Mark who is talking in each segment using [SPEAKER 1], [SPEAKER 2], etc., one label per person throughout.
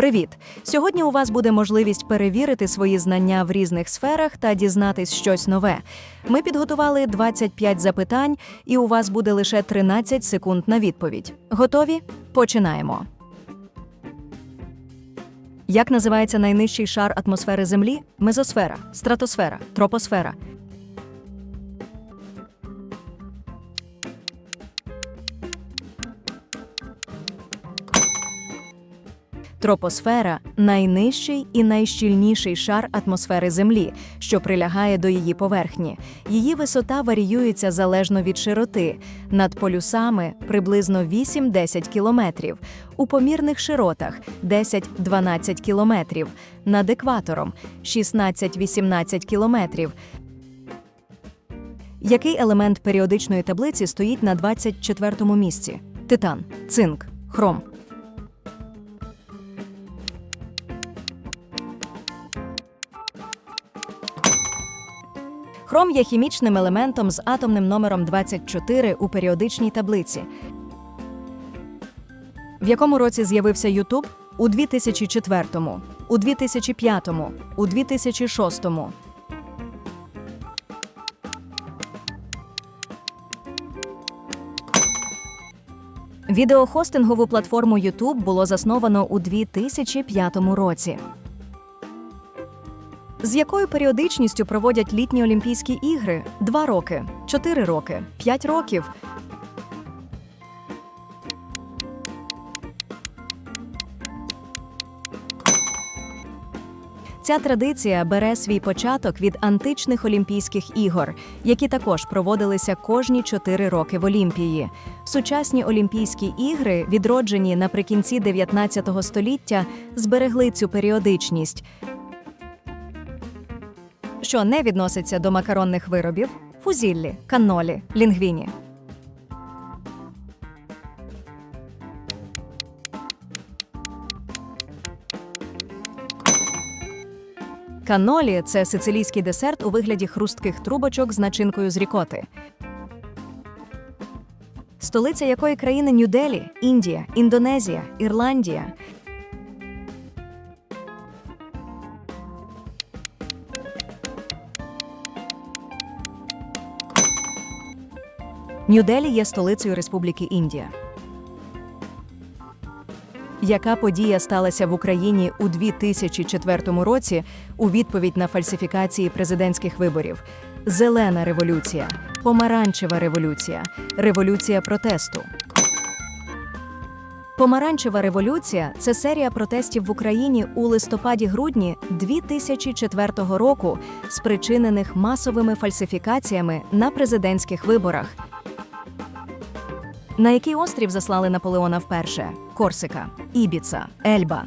[SPEAKER 1] Привіт! Сьогодні у вас буде можливість перевірити свої знання в різних сферах та дізнатись щось нове. Ми підготували 25 запитань, і у вас буде лише 13 секунд на відповідь. Готові? Починаємо. Як називається найнижчий шар атмосфери Землі? Мезосфера, стратосфера, тропосфера. Тропосфера найнижчий і найщільніший шар атмосфери Землі, що прилягає до її поверхні. Її висота варіюється залежно від широти. Над полюсами приблизно 8-10 кілометрів, у помірних широтах 10-12 кілометрів, над екватором 16-18 кілометрів. Який елемент періодичної таблиці стоїть на 24-му місці? Титан, цинк, хром. Хром є хімічним елементом з атомним номером 24 у періодичній таблиці. В якому році з'явився Ютуб? У 2004-му, у 2005-му, у 2006-му. Відеохостингову платформу YouTube було засновано у 2005 році. З якою періодичністю проводять літні Олімпійські ігри? Два роки, чотири роки, п'ять років. Ця традиція бере свій початок від античних Олімпійських ігор, які також проводилися кожні чотири роки в Олімпії. Сучасні Олімпійські ігри, відроджені наприкінці 19 століття, зберегли цю періодичність що не відноситься до макаронних виробів фузіллі, каннолі, лінгвіні. Каннолі – це сицилійський десерт у вигляді хрустких трубочок з начинкою з рікоти. Столиця якої країни Нью-Делі, Індія, Індонезія, Ірландія. Нью-Делі є столицею Республіки Індія. Яка подія сталася в Україні у 2004 році у відповідь на фальсифікації президентських виборів? Зелена революція, помаранчева революція, революція протесту. Помаранчева революція це серія протестів в Україні у листопаді-грудні 2004 року, спричинених масовими фальсифікаціями на президентських виборах. На який острів заслали Наполеона вперше? Корсика, Ібіца, Ельба.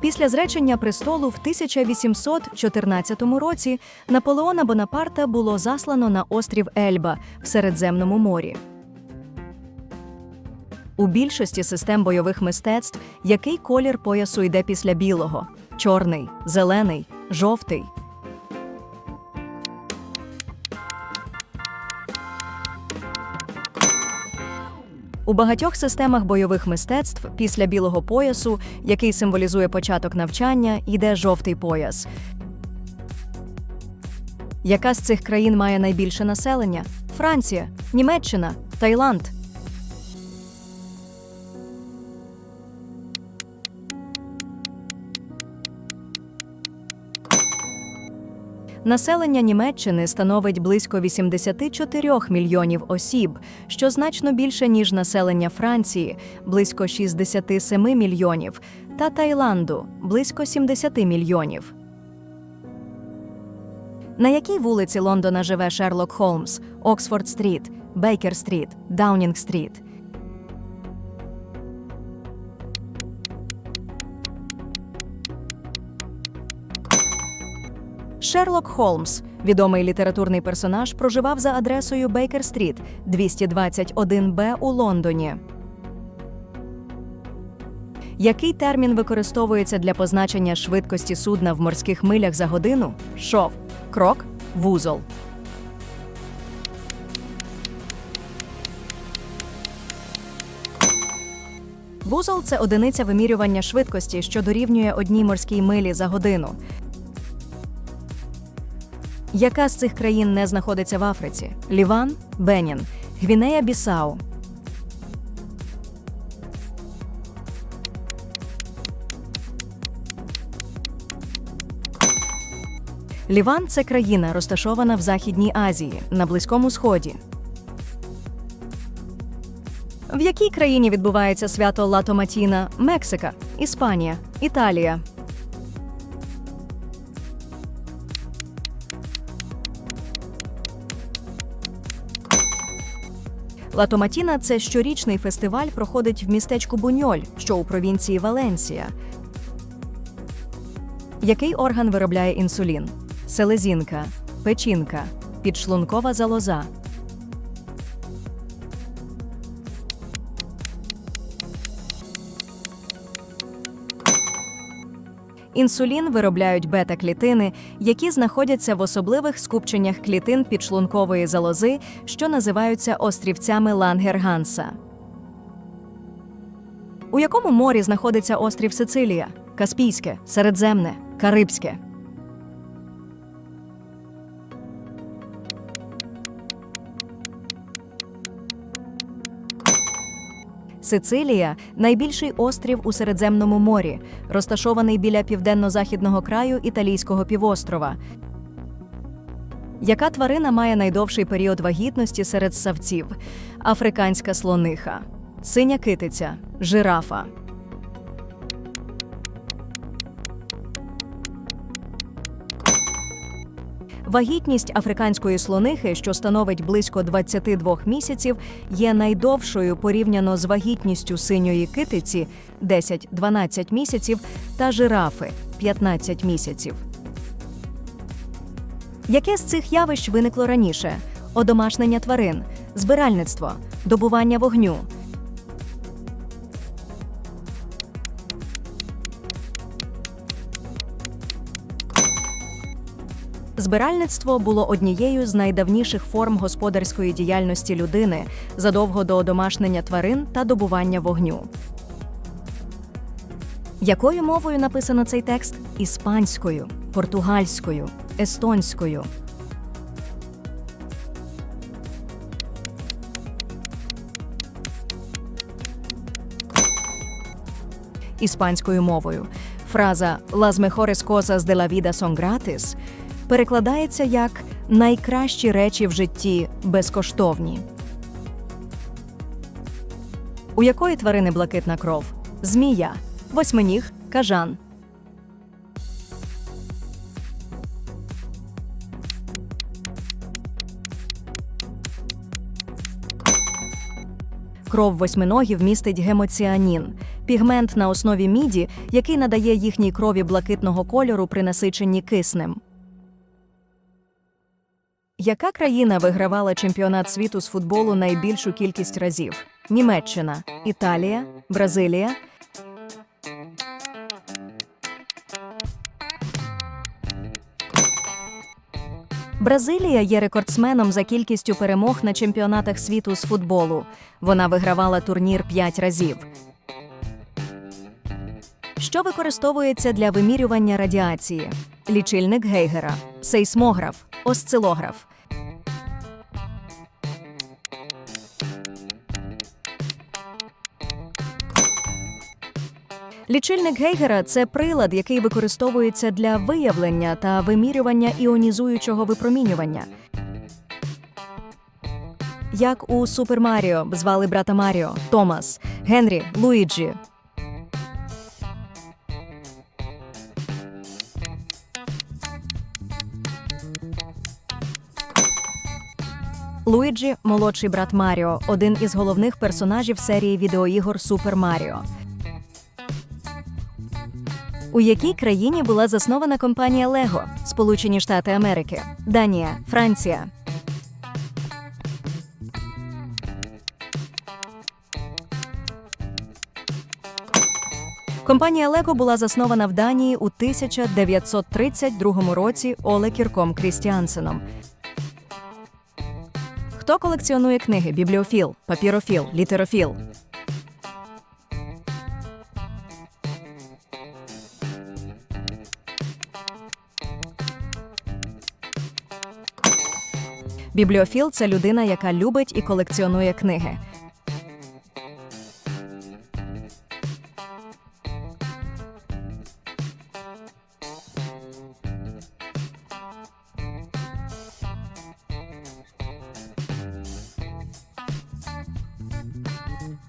[SPEAKER 1] Після зречення престолу в 1814 році Наполеона Бонапарта було заслано на острів Ельба в Середземному морі. У більшості систем бойових мистецтв який колір поясу йде після білого? Чорний, зелений, жовтий. У багатьох системах бойових мистецтв після білого поясу, який символізує початок навчання, йде жовтий пояс. Яка з цих країн має найбільше населення? Франція, Німеччина, Таїланд. Населення Німеччини становить близько 84 мільйонів осіб, що значно більше ніж населення Франції близько 67 мільйонів, та Таїланду близько 70 мільйонів. На якій вулиці Лондона живе Шерлок Холмс, Оксфорд Стріт, Бейкер Стріт, Даунінг Стріт? Шерлок Холмс, відомий літературний персонаж, проживав за адресою Бейкер-стріт 221Б у Лондоні. Який термін використовується для позначення швидкості судна в морських милях за годину? Шов, крок, вузол. Вузол це одиниця вимірювання швидкості, що дорівнює одній морській милі за годину. Яка з цих країн не знаходиться в Африці? Ліван, Бенін, Гвінея Бісау. Ліван це країна, розташована в Західній Азії, на Близькому Сході. В якій країні відбувається свято Лато Матіна? Мексика, Іспанія, Італія. Латоматіна це щорічний фестиваль проходить в містечку Буньоль, що у провінції Валенсія. Який орган виробляє інсулін? Селезінка, печінка, підшлункова залоза. Інсулін виробляють бета-клітини, які знаходяться в особливих скупченнях клітин підшлункової залози, що називаються острівцями Лангерганса. У якому морі знаходиться острів Сицилія? Каспійське, Середземне, Карибське. Сицилія найбільший острів у Середземному морі, розташований біля південно-західного краю італійського півострова. Яка тварина має найдовший період вагітності серед савців? Африканська слониха, синя китиця, жирафа. Вагітність африканської слонихи, що становить близько 22 місяців, є найдовшою порівняно з вагітністю синьої китиці 10-12 місяців та жирафи 15 місяців. Яке з цих явищ виникло раніше? Одомашнення тварин, збиральництво, добування вогню. Збиральництво було однією з найдавніших форм господарської діяльності людини задовго до одомашнення тварин та добування вогню. Якою мовою написано цей текст? Іспанською, португальською, естонською. Іспанською мовою. Фраза «Las mejores cosas de la vida son gratis» перекладається як найкращі речі в житті безкоштовні. У якої тварини блакитна кров? Змія, восьминіг, кажан. Кров восьминогів містить гемоціанін – пігмент на основі міді, який надає їхній крові блакитного кольору при насиченні киснем. Яка країна вигравала чемпіонат світу з футболу найбільшу кількість разів? Німеччина, Італія, Бразилія. Бразилія є рекордсменом за кількістю перемог на чемпіонатах світу з футболу. Вона вигравала турнір 5 разів. Що використовується для вимірювання радіації? Лічильник Гейгера, сейсмограф, осцилограф. Лічильник Гейгера це прилад, який використовується для виявлення та вимірювання іонізуючого випромінювання. Як у Супер Маріо звали брата Маріо, Томас, Генрі, Луїджі. Луїджі – молодший брат Маріо, один із головних персонажів серії відеоігор Супер Маріо. У якій країні була заснована компанія Лего? Сполучені Штати Америки, Данія, Франція. Компанія Лего була заснована в Данії у 1932 році Оле Кірком Крістіансеном. Хто колекціонує книги? Бібліофіл, папірофіл, літерофіл. Бібліофіл це людина, яка любить і колекціонує книги.